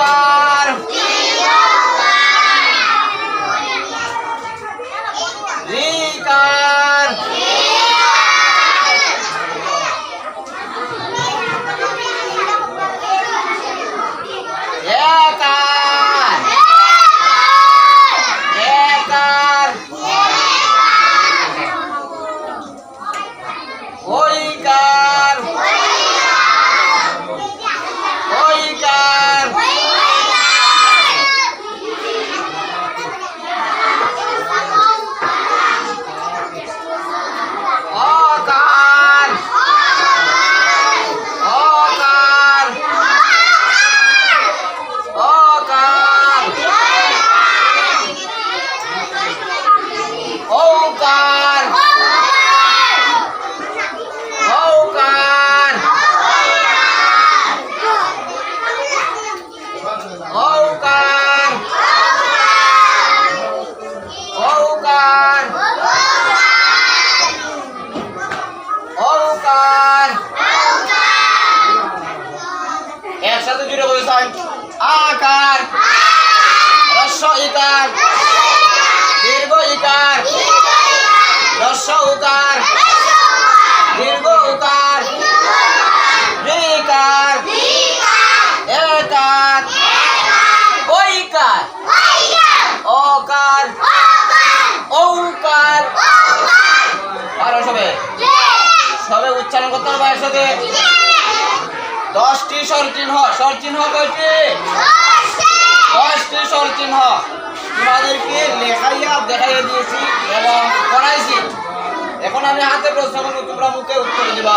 Dilokar. Dilokar. অকার অকার অকার একসাথে জুড়ে বলেছেন আকার। রস্ব ইকার। দীর্ঘ ইকার। রস্ব উকার। আর সবে উচ্চারণ করতে হবে একসাথে দশটি স্বর চিহ্ন স্বর চিহ্ন কয়টি? দশটি স্বর চিহ্ন তোমাদেরকে লেখাইয়া দেখাইয়া দিয়েছি এবং করাইছি এখন আমি হাতে প্রশ্ন করব, তোমরা মুখে উত্তর দিবা।